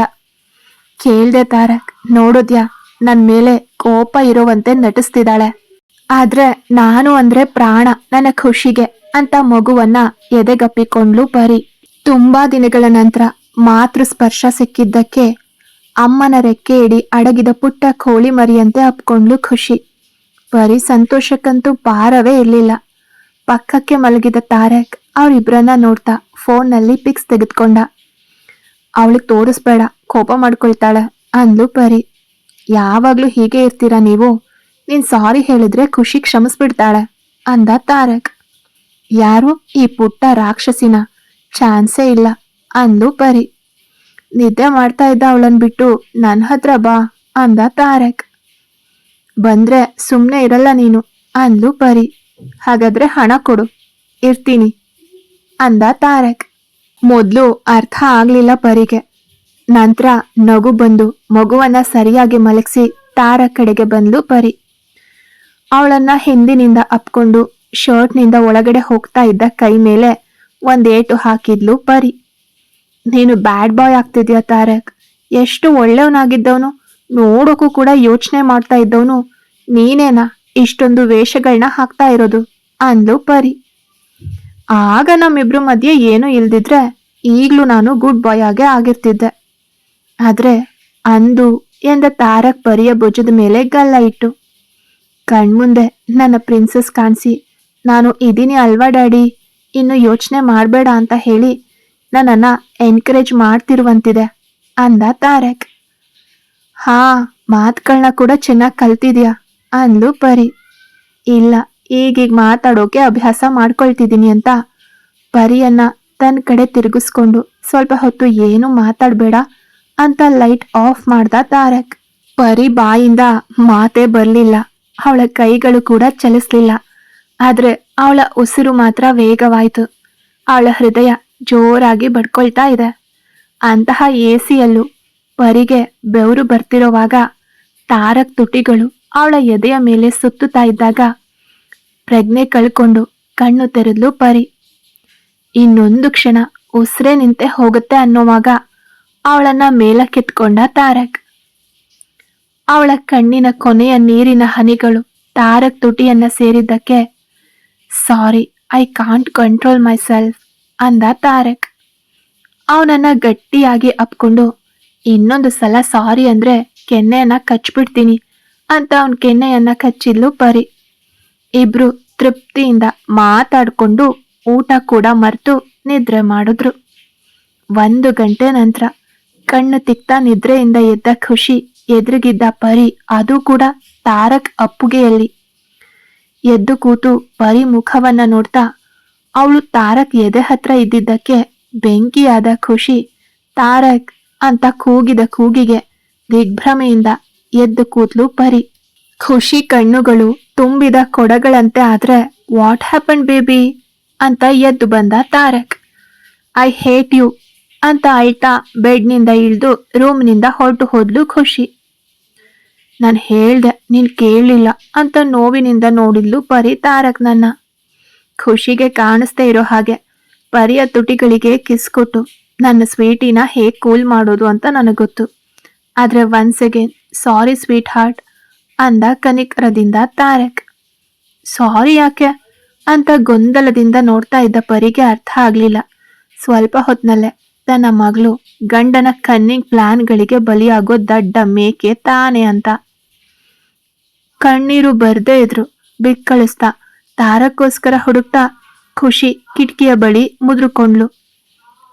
ಕೇಳ್ದೆ ತಾರಕ್, ನೋಡಿದ್ಯಾ? ನನ್ ಮೇಲೆ ಕೋಪ ಇರುವಂತೆ ನಟಿಸ್ತಿದ್ದಾಳೆ ಆದ್ರೆ ನಾನು ಅಂದ್ರೆ ಪ್ರಾಣ, ನನ್ನ ಖುಷಿಗೆ, ಅಂತ ಮಗುವನ್ನ ಎದೆಗಪ್ಪಿಕೊಂಡ್ಲು ಪರಿ. ತುಂಬಾ ದಿನಗಳ ನಂತರ ಮಾತೃ ಸ್ಪರ್ಶ ಸಿಕ್ಕಿದ್ದಕ್ಕೆ ಅಮ್ಮನ ರೆಕ್ಕೆ ಇಡಿ ಅಡಗಿದ ಪುಟ್ಟ ಕೋಳಿ ಮರಿಯಂತೆ ಅಪ್ಕೊಂಡ್ಲು ಖುಷಿ. ಬರೀ ಸಂತೋಷಕ್ಕಂತೂ ಭಾರವೇ ಇರಲಿಲ್ಲ. ಪಕ್ಕಕ್ಕೆ ಮಲಗಿದ ತಾರಕ್ ಅವರಿಬ್ಬರನ್ನ ನೋಡ್ತಾ ಫೋನ್ನಲ್ಲಿ ಪಿಕ್ಸ್ ತೆಗೆದುಕೊಂಡ. ಅವಳಿಗೆ ತೋರಿಸ್ಬೇಡ, ಕೋಪ ಮಾಡ್ಕೊಳ್ತಾಳೆ, ಅಂದ್ಲು ಪರಿ. ಯಾವಾಗ್ಲೂ ಹೀಗೆ ಇರ್ತೀರಾ ನೀವು? ನೀನ್ ಸಾರಿ ಹೇಳಿದ್ರೆ ಖುಷಿ ಕ್ಷಮಿಸ್ಬಿಡ್ತಾಳೆ, ಅಂದ ತಾರಕ್. ಯಾರು? ಈ ಪುಟ್ಟ ರಾಕ್ಷಸಿನ, ಚಾನ್ಸೇ ಇಲ್ಲ, ಅಂದ್ಲು ಪರಿ. ನಿದ್ದೆ ಮಾಡ್ತಾ ಇದ್ದ ಅವಳನ್ ಬಿಟ್ಟು ನನ್ನ ಹತ್ರ ಬಾ ಅಂದ ತಾರಕ್. ಬಂದ್ರೆ ಸುಮ್ಮನೆ ಇರಲ್ಲ ನೀನು ಅಂದ್ಲು ಪರಿ. ಹಾಗಾದ್ರೆ ಹಣ ಕೊಡು, ಇರ್ತೀನಿ ಅಂದ ತಾರಕ್. ಮೊದ್ಲು ಅರ್ಥ ಆಗ್ಲಿಲ್ಲ ಪರಿಗೆ. ನಂತರ ನಗು ಬಂದು ಮಗುವನ್ನ ಸರಿಯಾಗಿ ಮಲಗಿಸಿ ತಾರ ಕಡೆಗೆ ಬಂದ್ಲು ಪರಿ. ಅವಳನ್ನ ಹಿಂದಿನಿಂದ ಅಪ್ಕೊಂಡು, ಶರ್ಟ್ನಿಂದ ಒಳಗಡೆ ಹೋಗ್ತಾ ಇದ್ದ ಕೈ ಮೇಲೆ ಒಂದೇಟು ಹಾಕಿದ್ಲು ಪರಿ. ನೀನು ಬ್ಯಾಡ್ ಬಾಯ್ ಆಗ್ತಿದ್ಯಾ ತಾರಕ್? ಎಷ್ಟು ಒಳ್ಳೆಯವನಾಗಿದ್ದವನು ನೋಡೋಕ್ಕೂ ಕೂಡ ಯೋಚನೆ ಮಾಡ್ತಾ ಇದ್ದವನು. ನೀನೇನಾ ಇಷ್ಟೊಂದು ವೇಷಗಳನ್ನ ಹಾಕ್ತಾ ಇರೋದು? ಅಂದ್ಲು ಪರಿ. ಆಗ ನಮ್ಮಿಬ್ರು ಮಧ್ಯೆ ಏನೂ ಇಲ್ದಿದ್ರೆ ಈಗಲೂ ನಾನು ಗುಡ್ ಬಾಯ್ ಆಗೇ ಆಗಿರ್ತಿದ್ದೆ. ಆದ್ರೆ ಅಂದು ಎಂದ ತಾರಕ್ ಪರಿಯ ಭುಜದ ಮೇಲೆ ಗಲ್ಲ ಇಟ್ಟು, ಕಣ್ಮುಂದೆ ನನ್ನ ಪ್ರಿನ್ಸಸ್ ಕಾಣಿಸಿ, ನಾನು ಇದೀನಿ ಅಲ್ವಾ ಡ್ಯಾಡಿ? ಇನ್ನು ಯೋಚನೆ ಮಾಡಬೇಡ ಅಂತ ಹೇಳಿ ನನ್ನನ್ನ ಎನ್ಕರೇಜ್ ಮಾಡ್ತಿರುವಂತಿದೆ ಅಂದ ತಾರಕ್. ಹಾ ಮಾತುಗಳನ್ನ ಕೂಡ ಚೆನ್ನಾಗಿ ಕಲ್ತಿದ್ಯಾ? ಅಂದ್ಲು ಪರಿ. ಇಲ್ಲ, ಈಗೀಗ ಮಾತಾಡೋಕೆ ಅಭ್ಯಾಸ ಮಾಡ್ಕೊಳ್ತಿದ್ದೀನಿ ಅಂತ ಪರಿಯನ್ನ ತನ್ನ ಕಡೆ ತಿರುಗಿಸ್ಕೊಂಡು ಸ್ವಲ್ಪ ಹೊತ್ತು ಏನು ಮಾತಾಡಬೇಡ ಅಂತ ಲೈಟ್ ಆಫ್ ಮಾಡ್ದ ತಾರಕ್. ಪರಿ ಬಾಯಿಂದ ಮಾತೇ ಬರಲಿಲ್ಲ, ಅವಳ ಕೈಗಳು ಕೂಡ ಚಲಿಸ್ಲಿಲ್ಲ, ಆದರೆ ಅವಳ ಉಸಿರು ಮಾತ್ರ ವೇಗವಾಯಿತು. ಅವಳ ಹೃದಯ ಜೋರಾಗಿ ಬಡ್ಕೊಳ್ತಾ ಇದೆ. ಅಂತಹ ಎಸಿಯಲ್ಲೂ ಪರಿಗೆ ಬೆವರು ಬರ್ತಿರೋವಾಗ ತಾರಕ್ ತುಟಿಗಳು ಅವಳ ಎದೆಯ ಮೇಲೆ ಸುತ್ತುತ್ತಾ ಇದ್ದಾಗ ಪ್ರಜ್ಞೆ ಕಳ್ಕೊಂಡು ಕಣ್ಣು ತೆರೆದ್ಲು ಪರಿ. ಇನ್ನೊಂದು ಕ್ಷಣ ಉಸಿರೇ ನಿಂತೆ ಹೋಗುತ್ತೆ ಅನ್ನೋವಾಗ ಅವಳನ್ನ ಮೇಲಕ್ಕೆತ್ಕೊಂಡ ತಾರಕ್. ಅವಳ ಕಣ್ಣಿನ ಕೊನೆಯ ನೀರಿನ ಹನಿಗಳು ತಾರಕ್ ತುಟಿಯನ್ನ ಸೇರಿದ್ದಕ್ಕೆ, sorry, I can't control myself ಅಂದ ತಾರಕ್. ಅವನನ್ನ ಗಟ್ಟಿಯಾಗಿ ಅಪ್ಕೊಂಡು, ಇನ್ನೊಂದು ಸಲ ಸಾರಿ ಅಂದ್ರೆ ಕೆನ್ನೆಯನ್ನ ಕಚ್ಬಿಡ್ತೀನಿ ಅಂತ ಅವನ್ ಕೆನ್ನೆಯನ್ನ ಕಚ್ಚಿದ್ಲು ಪರಿ. ಇಬ್ರು ತೃಪ್ತಿಯಿಂದ ಮಾತಾಡ್ಕೊಂಡು ಊಟ ಕೂಡ ಮರೆತು ನಿದ್ರೆ ಮಾಡಿದ್ರು. ಒಂದು ಗಂಟೆ ನಂತರ ಕಣ್ಣು ತಿಕ್ತ ನಿದ್ರೆಯಿಂದ ಎದ್ದ ಖುಷಿ ಎದುರಿಗಿದ್ದ ಪರಿ, ಅದು ಕೂಡ ತಾರಕ್ ಅಪ್ಪುಗೆಯಲ್ಲಿ. ಎದ್ದು ಕೂತು ಪರಿ ಮುಖವನ್ನ ನೋಡ್ತಾ ಅವಳು ತಾರಕ್ ಎದೆ ಹತ್ರ ಇದ್ದಿದ್ದಕ್ಕೆ ಬೆಂಕಿಯಾದ ಖುಷಿ. ತಾರಕ್ ಅಂತ ಕೂಗಿದ ಕೂಗಿಗೆ ದಿಗ್ಭ್ರಮೆಯಿಂದ ಎದ್ದು ಕೂತ್ಲು ಪರಿ. ಖುಷಿ ಕಣ್ಣುಗಳು ತುಂಬಿದ ಕೊಡಗಳಂತೆ ಆದ್ರೆ ವಾಟ್ ಹ್ಯಾಪನ್ ಬೇಬಿ ಅಂತ ಎದ್ದು ಬಂದ ತಾರಕ್. ಐ ಹೇಟ್ ಯು ಅಂತ ಅಳ್ತಾ ಬೆಡ್ನಿಂದ ಇಳಿದು ರೂಮ್ನಿಂದ ಹೊರಟು ಹೋದ್ಲು ಖುಷಿ. ನಾನು ಹೇಳ್ದೆ, ನೀನು ಕೇಳಲಿಲ್ಲ ಅಂತ ನೋವಿನಿಂದ ನೋಡಿದ್ಲು ಪರಿ ತಾರಕ್ ನನ್ನ. ಖುಷಿಗೆ ಕಾಣಿಸ್ದೇ ಇರೋ ಹಾಗೆ. ಪರಿಯ ತುಟಿಗಳಿಗೆ ಕಿಸ್ ಕೊಟ್ಟು, ನನ್ನ ಸ್ವೀಟಿನ ಹೇಗೆ ಕೂಲ್ ಮಾಡೋದು ಅಂತ ನನಗೆ ಗೊತ್ತು. ಆದರೆ once again sorry sweetheart ಅಂದ ಕನಿಕರದಿಂದ ತಾರಕ್. ಸಾರಿ ಯಾಕೆ? ಅಂತ ಗೊಂದಲದಿಂದ ನೋಡ್ತಾ ಇದ್ದ ಪರಿಗೆ ಅರ್ಥ ಆಗಲಿಲ್ಲ. ಸ್ವಲ್ಪ ಹೊತ್ತಿನಲ್ಲೇ ತನ್ನ ಮಗಳು ಗಂಡನ ಕನ್ನಿಂಗ್ ಪ್ಲಾನ್ಗಳಿಗೆ ಬಲಿಯಾಗೋ ದಡ್ಡ ಮೇಕೆ ತಾನೆ ಅಂತ. ಕಣ್ಣೀರು ಬರ್ದೇ ಇದ್ರು, ಬಿಕ್ಕಳಿಸ್ತಾ ತಾರಕ್ಕೋಸ್ಕರ ಹುಡುಕ್ತಾ ಖುಷಿ ಕಿಟಕಿಯ ಬಳಿ ಮುದ್ರುಕೊಂಡ್ಲು.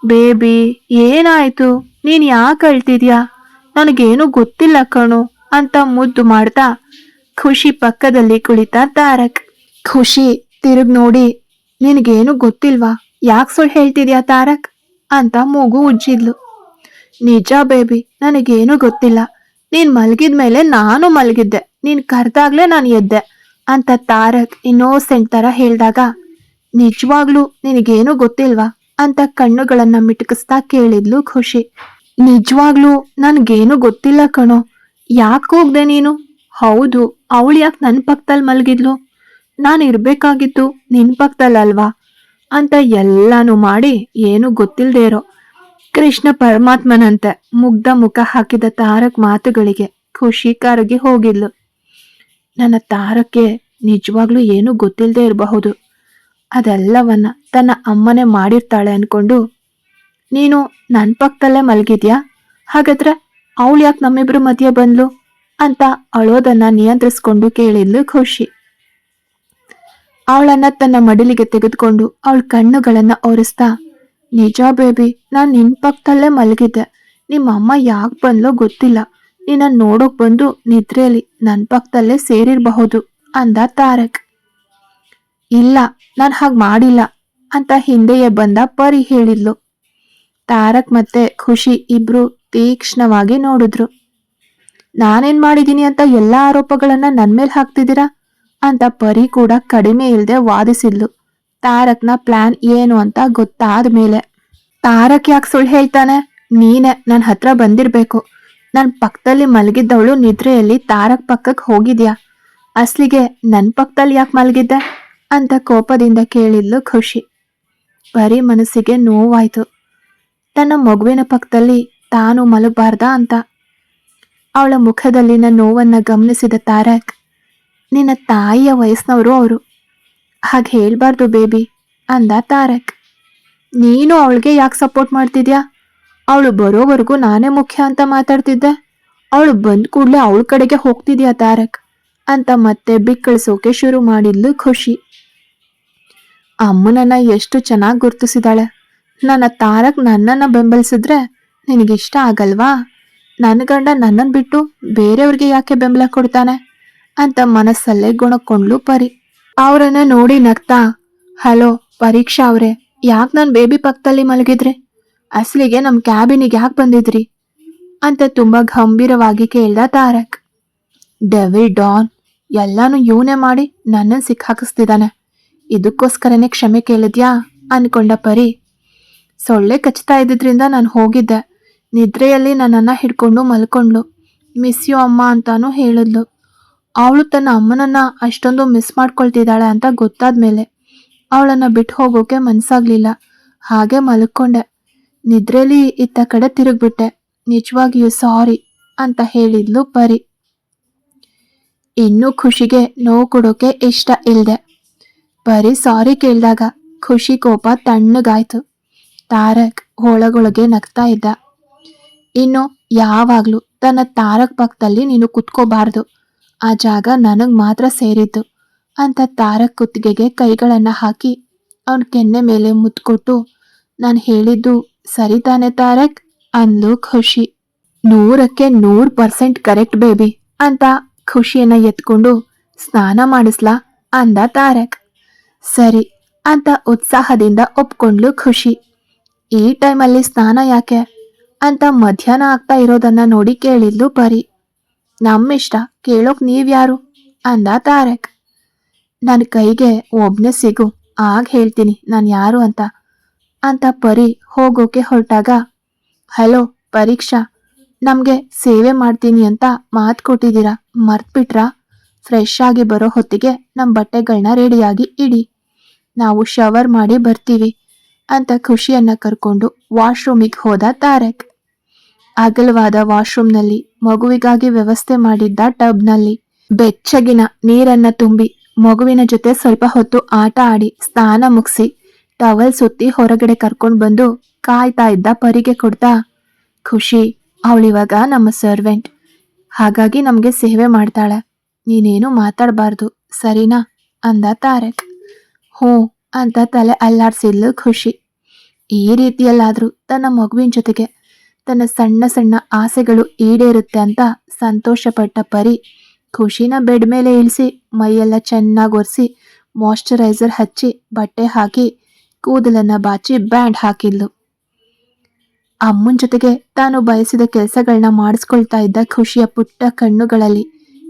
ಬೇಬಿ, ಏನಾಯ್ತು? ನೀನ್ ಯಾಕೆ ಅಳ್ತಿದ್ಯಾ? ನನಗೇನು ಗೊತ್ತಿಲ್ಲ ಕಣು ಅಂತ ಮುದ್ದು ಮಾಡ್ತಾ ಖುಷಿ ಪಕ್ಕದಲ್ಲಿ ಕುಳಿತ ತಾರಕ್. ಖುಷಿ, ತಿರುಗ್ ನೋಡಿ. ನಿನಗೇನು ಗೊತ್ತಿಲ್ವಾ? ಯಾಕೆ ಸುಳ್ಳು ಹೇಳ್ತಿದ್ಯಾ ತಾರಕ್? ಅಂತ ಮೂಗು ಉಜ್ಜಿದ್ಲು. ನಿಜ ಬೇಬಿ, ನನಗೇನು ಗೊತ್ತಿಲ್ಲ. ನೀನ್ ಮಲಗಿದ ಮೇಲೆ ನಾನು ಮಲಗಿದ್ದೆ. ನೀನ್ ಕರೆದಾಗ್ಲೇ ನಾನು ಎದ್ದೆ. ಅಂತ ತಾರಕ್ ಇನ್ನೋಸೆಂಟ್ ತರ ಹೇಳಿದಾಗ, ನಿಜವಾಗ್ಲೂ ನಿನಗೇನು ಗೊತ್ತಿಲ್ವಾ? ಅಂತ ಕಣ್ಣುಗಳನ್ನ ಮಿಟುಕಿಸ್ತಾ ಕೇಳಿದ್ಲು ಖುಷಿ. ನಿಜವಾಗ್ಲೂ ನನ್ಗೇನು ಗೊತ್ತಿಲ್ಲ ಕಣೋ. ಯಾಕೆ ಹೋಗ್ದೆ ನೀನು? ಹೌದು, ಅವಳು ಯಾಕೆ ನನ್ನ ಪಕ್ಕದಲ್ಲಿ ಮಲಗಿದ್ಲು? ನಾನು ಇರಬೇಕಾಗಿತ್ತು ನಿನ್ ಪಕ್ಕದಲ್ಲಲ್ವಾ ಅಂತ ಎಲ್ಲಾನು ಮಾಡಿ ಏನು ಗೊತ್ತಿಲ್ಲದೇ ಇರೋ ಕೃಷ್ಣ ಪರಮಾತ್ಮನಂತೆ ಮುಗ್ಧ ಮುಖ ಹಾಕಿದ ತಾರಕ್ ಮಾತುಗಳಿಗೆ ಖುಷಿ ಕರಗಿ ಹೋಗಿದ್ಲು. ನನ್ನ ತಾರಕ್ಕೆ ನಿಜವಾಗ್ಲೂ ಏನೂ ಗೊತ್ತಿಲ್ಲದೆ ಇರಬಹುದು. ಅದೆಲ್ಲವನ್ನ ತನ್ನ ಅಮ್ಮನೇ ಮಾಡಿರ್ತಾಳೆ ಅನ್ಕೊಂಡು, ನೀನು ನನ್ನ ಪಕ್ಕದಲ್ಲೇ ಮಲಗಿದ್ಯಾ? ಹಾಗಾದ್ರೆ ಅವಳು ಯಾಕೆ ನಮ್ಮಿಬ್ರು ಮಧ್ಯೆ ಬಂದ್ಲು? ಅಂತ ಅಳೋದನ್ನ ನಿಯಂತ್ರಿಸ್ಕೊಂಡು ಕೇಳಿದ್ಲು ಖುಷಿ. ಅವಳನ್ನ ತನ್ನ ಮಡಿಲಿಗೆ ತೆಗೆದುಕೊಂಡು ಅವಳ ಕಣ್ಣುಗಳನ್ನ ಒರೆಸ್ತಾ, ನಿಜ ಬೇಬಿ, ನಾನು ನಿನ್ ಪಕ್ಕದಲ್ಲೇ ಮಲಗಿದ್ದೆ. ನಿಮ್ಮ ಅಮ್ಮ ಯಾಕೆ ಬಂದ್ಲೋ ಗೊತ್ತಿಲ್ಲ. ನಿನ್ನ ನೋಡೋಕ್ ಬಂದು ನಿದ್ರೆಯಲ್ಲಿ ನನ್ನ ಪಕ್ಕದಲ್ಲೇ ಸೇರಿರಬಹುದು ಅಂದ ತಾರಕ್. ಇಲ್ಲ, ನಾನು ಹಾಗೆ ಮಾಡಿಲ್ಲ ಅಂತ ಹಿಂದೆಯೇ ಬಂದ ಪರಿ ಹೇಳಿದ್ಲು. ತಾರಕ್ ಮತ್ತೆ ಖುಷಿ ಇಬ್ರು ತೀಕ್ಷ್ಣವಾಗಿ ನೋಡಿದ್ರು. ನಾನೇನ್ ಮಾಡಿದೀನಿ ಅಂತ ಎಲ್ಲಾ ಆರೋಪಗಳನ್ನ ನನ್ ಮೇಲೆ ಹಾಕ್ತಿದ್ದೀರಾ ಅಂತ ಪರಿ ಕೂಡ ಕಡಿಮೆ ಇಲ್ಲದೆ ವಾದಿಸಿದ್ಲು. ತಾರಕ್ನ ಪ್ಲಾನ್ ಏನು ಅಂತ ಗೊತ್ತಾದ ಮೇಲೆ ತಾರಕ್ ಯಾಕೆ ಸುಳ್ಳು ಹೇಳ್ತಾನೆ? ನೀನೆ ನನ್ನ ಹತ್ರ ಬಂದಿರ್ಬೇಕು. ನನ್ ಪಕ್ಕದಲ್ಲಿ ಮಲಗಿದ್ದವಳು ನಿದ್ರೆಯಲ್ಲಿ ತಾರಕ್ ಪಕ್ಕಕ್ಕೆ ಹೋಗಿದ್ಯಾ? ಅಸ್ಲಿಗೆ ನನ್ನ ಪಕ್ಕದಲ್ಲಿ ಯಾಕೆ ಮಲಗಿದ್ದೆ? ಅಂತ ಕೋಪದಿಂದ ಕೇಳಿದ್ಲು ಖುಷಿ. ಬರೀ ಮನಸ್ಸಿಗೆ ನೋವಾಯ್ತು. ತನ್ನ ಮಗುವಿನ ಪಕ್ಕದಲ್ಲಿ ತಾನು ಮಲಗಬಾರ್ದ ಅಂತ. ಅವಳ ಮುಖದಲ್ಲಿನ ನೋವನ್ನು ಗಮನಿಸಿದ ತಾರಕ್, ನಿನ್ನ ತಾಯಿಯ ವಯಸ್ಸಿನವರು ಅವರು. ಹಾಗೆ ಹೇಳ್ಬಾರ್ದು ಬೇಬಿ, ಅಂದ ತಾರಕ್. ನೀನು ಅವಳಿಗೆ ಯಾಕೆ ಸಪೋರ್ಟ್ ಮಾಡ್ತಿದ್ಯಾ? ಅವಳು ಬರೋವರೆಗೂ ನಾನೇ ಮುಖ್ಯ ಅಂತ ಮಾತಾಡ್ತಿದ್ದೆ. ಅವಳು ಬಂದ ಕೂಡಲೇ ಅವಳ ಕಡೆಗೆ ಹೋಗ್ತಿದ್ಯಾ ತಾರಕ್? ಅಂತ ಮತ್ತೆ ಬಿಕ್ಕಳಿಸೋಕೆ ಶುರು ಮಾಡಿದ್ಲು ಖುಷಿ. ಅಮ್ಮನನ್ನ ಎಷ್ಟು ಚೆನ್ನಾಗಿ ಗುರ್ತಿಸಿದಾಳೆ. ನನ್ನ ತಾರಕ್ ನನ್ನನ್ನ ಬೆಂಬಲಿಸಿದ್ರೆ ನಿನಗಿಷ್ಟ ಆಗಲ್ವಾ? ನನ್ನ ಗಂಡ ನನ್ನನ್ನು ಬಿಟ್ಟು ಬೇರೆಯವ್ರಿಗೆ ಯಾಕೆ ಬೆಂಬಲ ಕೊಡ್ತಾನೆ? ಅಂತ ಮನಸ್ಸಲ್ಲೇ ಗುಣಕೊಂಡ್ಲು ಪರಿ. ಅವರನ್ನ ನೋಡಿ ನಗ್ತಾ, ಹಲೋ, ಪರೀಕ್ಷಾ ಅವ್ರೆ, ಯಾಕೆ ನಾನು ಬೇಬಿ ಪಕ್ಕದಲ್ಲಿ ಮಲಗಿದ್ರಿ? ಅಸಲಿಗೆ ನಮ್ ಕ್ಯಾಬಿನಿಗೆ ಯಾಕೆ ಬಂದಿದ್ರಿ ಅಂತ ತುಂಬಾ ಗಂಭೀರವಾಗಿ ಕೇಳ್ದ ತಾರಕ್. ಡೆವಿಲ್ ಡಾನ್, ಎಲ್ಲಾನು ಇವನೇ ಮಾಡಿ ನನ್ನನ್ನು ಸಿಕ್ಕಾಕಿಸ್ತಿದ್ದಾನೆ ಇದಕ್ಕೋಸ್ಕರನೇ ಕ್ಷಮೆ ಕೇಳಿದ್ಯಾ? ಅನ್ಕೊಂಡ ಪರಿ. ಸೊಳ್ಳೆ ಕಚ್ತಾ ಇದ್ದಿದ್ರಿಂದ ನಾನು ಹೋಗಿದ್ದೆ. ನಿದ್ರೆಯಲ್ಲಿ ನನ್ನನ್ನ ಹಿಡ್ಕೊಂಡು ಮಲ್ಕೊಂಡ್ಲು ಮಿಸ್ ಯು ಅಮ್ಮ ಅಂತಾನು ಹೇಳಿದ್ಲು. ಅವಳು ತನ್ನ ಅಮ್ಮನನ್ನ ಅಷ್ಟೊಂದು ಮಿಸ್ ಮಾಡ್ಕೊಳ್ತಿದ್ದಾಳೆ ಅಂತ ಗೊತ್ತಾದ್ಮೇಲೆ ಅವಳನ್ನ ಬಿಟ್ಟು ಹೋಗೋಕೆ ಮನ್ಸಾಗ್ಲಿಲ್ಲ. ಹಾಗೆ ಮಲ್ಕೊಂಡೆ. ನಿದ್ರೆಲಿ ಇತ್ತ ಕಡೆ ತಿರುಗ್ಬಿಟ್ಟೆ. ನಿಜವಾಗಿಯೂ ಸಾರಿ ಅಂತ ಹೇಳಿದ್ಲು ಪರಿ. ಇನ್ನೂ ಖುಷಿಗೆ ನೋವು ಕೊಡೋಕೆ ಇಷ್ಟ ಇಲ್ಲದೆ ಪರಿ ಸಾರಿ ಕೇಳಿದಾಗ ಖುಷಿ ಕೋಪ ತಣ್ಣಗಾಯ್ತು. ತಾರಕ್ ಒಳಗೊಳಗೆ ನಗ್ತಾ ಇದ್ದ. ಇನ್ನು ಯಾವಾಗ್ಲೂ ತನ್ನ ತಾರಕ್ ಪಕ್ಕದಲ್ಲಿ ನೀನು ಕುತ್ಕೋಬಾರ್ದು. ಆ ಜಾಗ ನನಗ್ ಮಾತ್ರ ಸೇರಿದ್ದು ಅಂತ ತಾರಕ್ ಕುತ್ತಿಗೆಗೆ ಕೈಗಳನ್ನ ಹಾಕಿ ಅವನ ಕೆನ್ನೆ ಮೇಲೆ ಮುತ್ಕೊಟ್ಟು, ನಾನು ಹೇಳಿದ್ದು ಸರಿ ತಾನೆ ತಾರಕ್? ಅಂದ್ಲು ಖುಷಿ. ನೂರಕ್ಕೆ ನೂರ್ ಪರ್ಸೆಂಟ್ ಕರೆಕ್ಟ್ ಬೇಬಿ ಅಂತ ಖುಷಿಯನ್ನ ಎತ್ಕೊಂಡು ಸ್ನಾನ ಮಾಡಿಸ್ಲಾ ಅಂದ ತಾರಕ್. ಸರಿ ಅಂತ ಉತ್ಸಾಹದಿಂದ ಒಪ್ಕೊಂಡ್ಲು ಖುಷಿ. ಈ ಟೈಮಲ್ಲಿ ಸ್ನಾನ ಯಾಕೆ? ಅಂತ ಮಧ್ಯಾಹ್ನ ಆಗ್ತಾ ಇರೋದನ್ನ ನೋಡಿ ಕೇಳಿದ್ಲು ಪರಿ. ನಮ್ಮಿಷ್ಟ, ಕೇಳೋಕ್ ನೀವ್ಯಾರು? ಅಂದ ತಾರಕ್. ನನ್ನ ಕೈಗೆ ಒಬ್ನೇ ಸಿಗು, ಆಗ ಹೇಳ್ತೀನಿ, ನಾನು ಯಾರು ಅಂತ. ಅಂತ ಪರಿ ಹೋಗೋಕೆ ಹೊರಟಾಗ, ಹಲೋ, ಪರೀಕ್ಷಾ, ನಮಗೆ ಸೇವೆ ಮಾಡ್ತೀನಿ ಅಂತ ಮಾತು ಕೊಟ್ಟಿದ್ದೀರಾ? ಮರ್ತ್ಬಿಟ್ರಾ? ಫ್ರೆಶ್ ಆಗಿ ಬರೋ ಹೊತ್ತಿಗೆ ನಮ್ಮ ಬಟ್ಟೆಗಳನ್ನ ರೆಡಿಯಾಗಿ ಇಡಿ. ನಾವು ಶವರ್ ಮಾಡಿ ಬರ್ತೀವಿ ಅಂತ ಖುಷಿಯನ್ನು ಕರ್ಕೊಂಡು ವಾಶ್ರೂಮಿಗೆ ಹೋದ ತಾರಕ್. ಅಗಲವಾದ ವಾಶ್ರೂಮ್ನಲ್ಲಿ ಮಗುವಿಗಾಗಿ ವ್ಯವಸ್ಥೆ ಮಾಡಿದ್ದ ಟಬ್ನಲ್ಲಿ ಬೆಚ್ಚಗಿನ ನೀರನ್ನು ತುಂಬಿ ಮಗುವಿನ ಜೊತೆ ಸ್ವಲ್ಪ ಹೊತ್ತು ಆಟ ಆಡಿ ಸ್ನಾನ ಮುಗಿಸಿ ಟವಲ್ ಸುತ್ತಿ ಹೊರಗಡೆ ಕರ್ಕೊಂಡು ಬಂದು ಕಾಯ್ತಾ ಇದ್ದ ಪರಿಗೆ ಕೊಡ್ತಾ, ಖುಷಿ ಅವಳಿವಾಗ ನಮ್ಮ ಸರ್ವೆಂಟ್ ಹಾಗಾಗಿ ನಮಗೆ ಸೇವೆ ಮಾಡ್ತಾಳೆ. ನೀನೇನು ಮಾತಾಡಬಾರ್ದು, ಸರಿನಾ? ಅಂದ ತಾರಕ್. ಹ್ಞೂ, ಅಂತ ತಲೆ ಅಲ್ಲಾಡ್ಸಿದ್ಲು ಖುಷಿ. ಈ ರೀತಿಯಲ್ಲಾದರೂ ತನ್ನ ಮಗುವಿನ ಜೊತೆಗೆ ತನ್ನ ಸಣ್ಣ ಸಣ್ಣ ಆಸೆಗಳು ಈಡೇರುತ್ತೆ ಅಂತ ಸಂತೋಷಪಟ್ಟ ಪರಿ ಖುಷಿನ ಬೆಡ್ ಮೇಲೆ ಇಳಿಸಿ ಮೈಯೆಲ್ಲ ಚೆನ್ನಾಗಿ ಒರೆಸಿ ಮಾಯಿಶ್ಚರೈಸರ್ ಹಚ್ಚಿ ಬಟ್ಟೆ ಹಾಕಿ ಕೂದಲನ್ನ ಬಾಚಿ ಬ್ಯಾಂಡ್ ಹಾಕಿದ್ಲು. ಅಮ್ಮನ ಜೊತೆಗೆ ತಾನು ಬಯಸಿದ ಕೆಲಸಗಳನ್ನ ಮಾಡಿಸ್ಕೊಳ್ತಾ ಇದ್ದ ಖುಷಿಯ ಪುಟ್ಟ ಕಣ್ಣುಗಳಲ್ಲಿ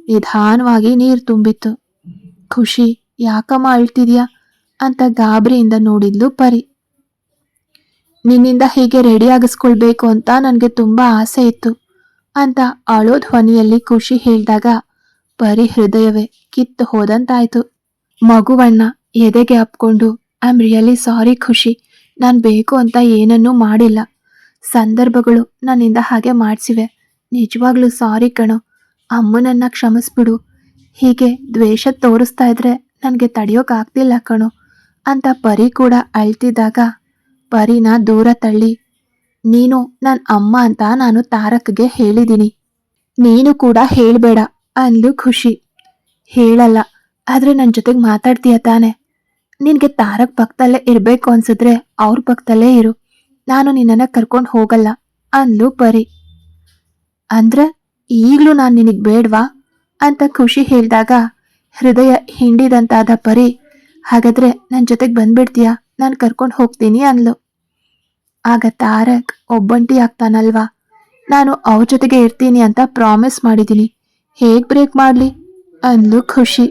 ನಿಧಾನವಾಗಿ ನೀರು ತುಂಬಿತ್ತು. ಖುಷಿ, ಯಾಕಮ್ಮ ಅಳ್ತಿದ್ಯಾ? ಅಂತ ಗಾಬರಿಯಿಂದ ನೋಡಿದ್ಲು ಪರಿ. ನಿನ್ನಿಂದ ಹೀಗೆ ರೆಡಿ ಆಗಿಸ್ಕೊಳ್ಬೇಕು ಅಂತ ನನಗೆ ತುಂಬಾ ಆಸೆ ಇತ್ತು ಅಂತ ಅಳೋ ಧ್ವನಿಯಲ್ಲಿ ಖುಷಿ ಹೇಳಿದಾಗ ಪರಿ ಹೃದಯವೇ ಕಿತ್ತು ಹೋದಂತಾಯ್ತು. ಮಗುವನ್ನ ಎದೆಗೆ ಅಪ್ಕೊಂಡು ಐ ರಿಯಲಿ ಸಾರಿ ಖುಷಿ. ನಾನು ಬೇಕು ಅಂತ ಏನನ್ನೂ ಮಾಡಿಲ್ಲ. ಸಂದರ್ಭಗಳು ನನ್ನಿಂದ ಹಾಗೆ ಮಾಡಿಸಿವೆ. ನಿಜವಾಗ್ಲೂ ಸಾರಿ ಕಣೋ. ಅಮ್ಮನನ್ನು ಕ್ಷಮಿಸ್ಬಿಡು. ಹೀಗೆ ದ್ವೇಷ ತೋರಿಸ್ತಾ ಇದ್ರೆ ನನಗೆ ತಡೆಯೋಕ್ಕಾಗ್ತಿಲ್ಲ ಕಣೋ. ಅಂತ ಪರಿ ಕೂಡ ಅಳ್ತಿದ್ದಾಗ ಪರಿನ ದೂರ ತಳ್ಳಿ, ನೀನು ನನ್ನ ಅಮ್ಮ ಅಂತ ನಾನು ತಾರಕ್ಗೆ ಹೇಳಿದ್ದೀನಿ ನೀನು ಕೂಡ ಹೇಳಬೇಡ ಅಂದ್ಲು ಖುಷಿ. ಹೇಳಲ್ಲ, ಆದರೆ ನನ್ನ ಜೊತೆಗೆ ಮಾತಾಡ್ತೀಯ ತಾನೆ? ನಿನ್ಗೆ ತಾರಕ್ ಪಕ್ಕದಲ್ಲೇ ಇರಬೇಕು ಅನ್ಸಿದ್ರೆ ಅವ್ರ ಪಕ್ಕದಲ್ಲೇ ಇರು. ನಾನು ನಿನ್ನನ್ನ ಕರ್ಕೊಂಡು ಹೋಗಲ್ಲ. ಅಂದ್ಲು ಪರಿ. ಅಂದ್ರೆ ಈಗಲೂ ನಾನು ನಿನಗೆ ಬೇಡ್ವಾ? ಅಂತ ಖುಷಿ ಹೇಳಿದಾಗ ಹೃದಯ ಹಿಂಡಿದಂತಾದ ಪರಿ, ಹಾಗಾದ್ರೆ ನನ್ನ ಜೊತೆಗೆ ಬಂದ್ಬಿಡ್ತೀಯಾ? ನಾನು ಕರ್ಕೊಂಡು ಹೋಗ್ತೀನಿ ಅಂದ್ಲು. ಆಗ ತಾರಕ್ ಒಬ್ಬಂಟಿ ಆಗ್ತಾನಲ್ವಾ? ನಾನು ಅವ್ರ ಜೊತೆಗೆ ಇರ್ತೀನಿ ಅಂತ ಪ್ರಾಮಿಸ್ ಮಾಡಿದ್ದೀನಿ ಹೇಗ್ ಬ್ರೇಕ್ ಮಾಡಲಿ? ಅಂದ್ಲು ಖುಷಿ.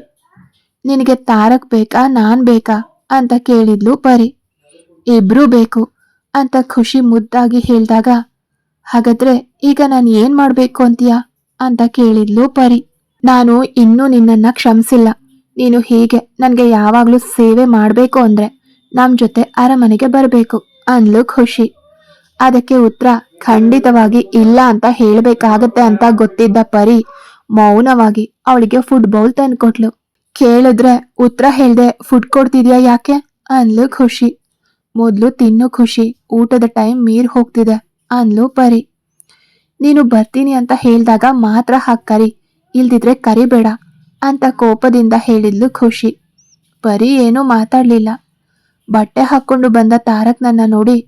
ನಿನಗೆ ತಾರಕ್ ಬೇಕಾ, ನಾನ್ ಬೇಕಾ ಅಂತ ಕೇಳಿದ್ಲು ಪರಿ. ಇಬ್ರು ಬೇಕು ಅಂತ ಖುಷಿ ಮುದ್ದಾಗಿ ಹೇಳಿದಾಗ, ಹಾಗಾದ್ರೆ ಈಗ ನಾನು ಏನ್ ಮಾಡ್ಬೇಕು ಅಂತೀಯಾ ಅಂತ ಕೇಳಿದ್ಲು ಪರಿ. ನಾನು ಇನ್ನೂ ನಿನ್ನನ್ನ ಕ್ಷಮಿಸಿಲ್ಲ. ನೀನು ಹೀಗೆ ನನಗೆ ಯಾವಾಗಲೂ ಸೇವೆ ಮಾಡಬೇಕು ಅಂದ್ರೆ ನಮ್ಮ ಜೊತೆ ಅರಮನೆಗೆ ಬರಬೇಕು ಅಂದ್ಲು ಖುಷಿ. ಅದಕ್ಕೆ ಉತ್ತರ ಖಂಡಿತವಾಗಿ ಇಲ್ಲ ಅಂತ ಹೇಳಬೇಕಾಗತ್ತೆ ಅಂತ ಗೊತ್ತಿದ್ದ ಪರಿ ಮೌನವಾಗಿ ಅವಳಿಗೆ ಫುಡ್ ಬೌಲ್ ತಂದ್ಕೊಟ್ಲು. ಕೇಳಿದ್ರೆ ಉತ್ತರ ಹೇಳ್ದೆ, ಫುಡ್ ಕೊಡ್ತಿದ್ಯಾ ಯಾಕೆ? ಅನ್ಲು ಖುಷಿ. ಮೊದಲು ತಿನ್ನು ಖುಷಿ, ಊಟದ ಟೈಮ್ ಮೀರ್ ಹೋಗ್ತಿದೆ ಅನ್ಲು ಪರಿ. ನೀನು ಬರ್ತೀನಿ ಅಂತ ಹೇಳ್ದಾಗ ಮಾತ್ರ ಹಾಕ್ ಕರಿ, ಇಲ್ದಿದ್ರೆ ಕರಿಬೇಡ, ಅಂತ ಕೋಪದಿಂದ ಹೇಳಿದ್ಲು ಖುಷಿ. ಪರಿ ಏನೂ ಮಾತಾಡ್ಲಿಲ್ಲ. ಬಟ್ಟೆ ಹಾಕೊಂಡು ಬಂದ ತಾರಕ್ ನನ್ನ ನೋಡಿ,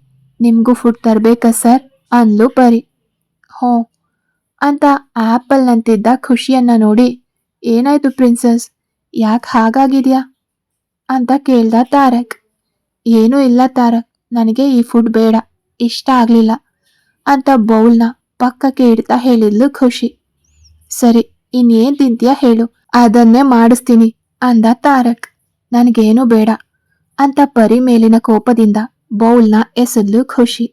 ನಿಮಗೂ ಫುಡ್ ತರಬೇಕಾ ಸರ್? ಅನ್ಲು ಪರಿ. ಹೋ ಅಂತ ಆಪಲ್ ನಂತಿದ್ದ ಖುಷಿಯನ್ನ ನೋಡಿ, ಏನಾಯ್ತು ಪ್ರಿನ್ಸಸ್? ಯಾಕೆ ಹಾಗಾಗಿದ್ಯಾ? ಅಂತ ಕೇಳ್ದ ತಾರಕ್. ಏನೂ ಇಲ್ಲ ತಾರಕ್. ನನಗೆ ಈ ಫುಡ್ ಬೇಡ. ಇಷ್ಟ ಆಗ್ಲಿಲ್ಲ ಅಂತ ಬೌಲ್ನ ಪಕ್ಕಕ್ಕೆ ಇಡ್ತಾ ಹೇಳಿದ್ಲು ಖುಷಿ. ಸರಿ, ಇನ್ನೇನ್ ತಿಂತೀಯ ಹೇಳು. ಅದನ್ನೇ ಮಾಡಿಸ್ತೀನಿ ಅಂದ ತಾರಕ್. ನನಗೇನು ಬೇಡ ಅಂತ ಪರಿ ಮೇಲಿನ ಕೋಪದಿಂದ ಬೌಲ್ನ ಎಸೆದ್ಲು ಖುಷಿ.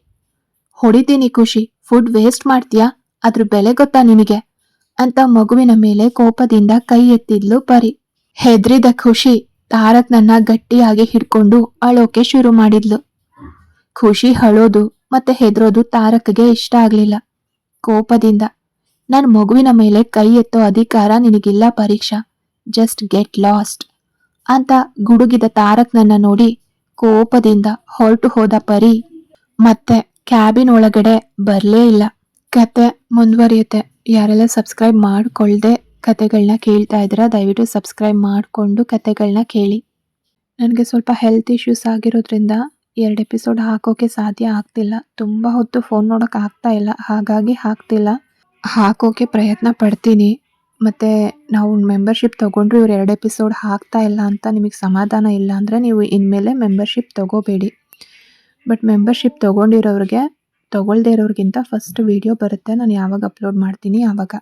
ಹೊಡಿತೀನಿ ಖುಷಿ. ಫುಡ್ ವೇಸ್ಟ್ ಮಾಡ್ತೀಯಾ? ಅದ್ರ ಬೆಲೆ ಗೊತ್ತಾ ನಿನಗೆ? ಅಂತ ಮಗುವಿನ ಮೇಲೆ ಕೋಪದಿಂದ ಕೈ ಎತ್ತಿದ್ಲು ಪರಿ. ಹೆದ್ರಿದ ಖುಷಿ ತಾರಕ್ ನನ್ನ ಗಟ್ಟಿಯಾಗಿ ಹಿಡ್ಕೊಂಡು ಅಳೋಕೆ ಶುರು ಮಾಡಿದ್ಲು. ಖುಷಿ ಅಳೋದು ಮತ್ತೆ ಹೆದ್ರೋದು ತಾರಕ್ಗೆ ಇಷ್ಟ ಆಗ್ಲಿಲ್ಲ. ಕೋಪದಿಂದ ನನ್ನ ಮಗುವಿನ ಮೇಲೆ ಕೈ ಎತ್ತೋ ಅಧಿಕಾರ ನಿನಗಿಲ್ಲ ಪರೀಕ್ಷಾ ಜಸ್ಟ್ ಗೆಟ್ ಲಾಸ್ಟ್ ಅಂತ ಗುಡುಗಿದ ತಾರಕ್ ನನ್ನ ನೋಡಿ ಕೋಪದಿಂದ ಹೊರಟು ಹೋದ ಪರಿ, ಮತ್ತೆ ಕ್ಯಾಬಿನ್ ಒಳಗಡೆ ಬರಲೇ ಇಲ್ಲ. ಕತೆ ಮುಂದುವರಿಯುತ್ತೆ. ಯಾರೆಲ್ಲ ಸಬ್ಸ್ಕ್ರೈಬ್ ಮಾಡ್ಕೊಳ್ದೆ ಕತೆಗಳನ್ನ ಕೇಳ್ತಾ ಇದ್ದೀರಾ, ದಯವಿಟ್ಟು ಸಬ್ಸ್ಕ್ರೈಬ್ ಮಾಡಿಕೊಂಡು ಕತೆಗಳನ್ನ ಕೇಳಿ. ನನಗೆ ಸ್ವಲ್ಪ ಹೆಲ್ತ್ ಇಶ್ಯೂಸ್ ಆಗಿರೋದ್ರಿಂದ ಎರಡು ಎಪಿಸೋಡ್ ಹಾಕೋಕೆ ಸಾಧ್ಯ ಆಗ್ತಿಲ್ಲ. ತುಂಬ ಹೊತ್ತು ಫೋನ್ ನೋಡೋಕೆ ಆಗ್ತಾ ಇಲ್ಲ, ಹಾಗಾಗಿ ಹಾಕ್ತಿಲ್ಲ. ಹಾಕೋಕೆ ಪ್ರಯತ್ನ ಪಡ್ತೀನಿ. ಮತ್ತು ನಾವು ಮೆಂಬರ್ಶಿಪ್ ತೊಗೊಂಡ್ರು ಇವ್ರು ಎರಡು ಎಪಿಸೋಡ್ ಹಾಕ್ತಾ ಇಲ್ಲ ಅಂತ ನಿಮಗೆ ಸಮಾಧಾನ ಇಲ್ಲ ಅಂದರೆ ನೀವು ಇನ್ಮೇಲೆ ಮೆಂಬರ್ಶಿಪ್ ತೊಗೋಬೇಡಿ. ಬಟ್ ಮೆಂಬರ್ಶಿಪ್ ತೊಗೊಂಡಿರೋರಿಗೆ, ತೊಗೊಳ್ದೇ ಇರೋರಿಗಿಂತ ಫಸ್ಟ್ ವೀಡಿಯೋ ಬರುತ್ತೆ. ನಾನು ಯಾವಾಗ ಅಪ್ಲೋಡ್ ಮಾಡ್ತೀನಿ ಆವಾಗ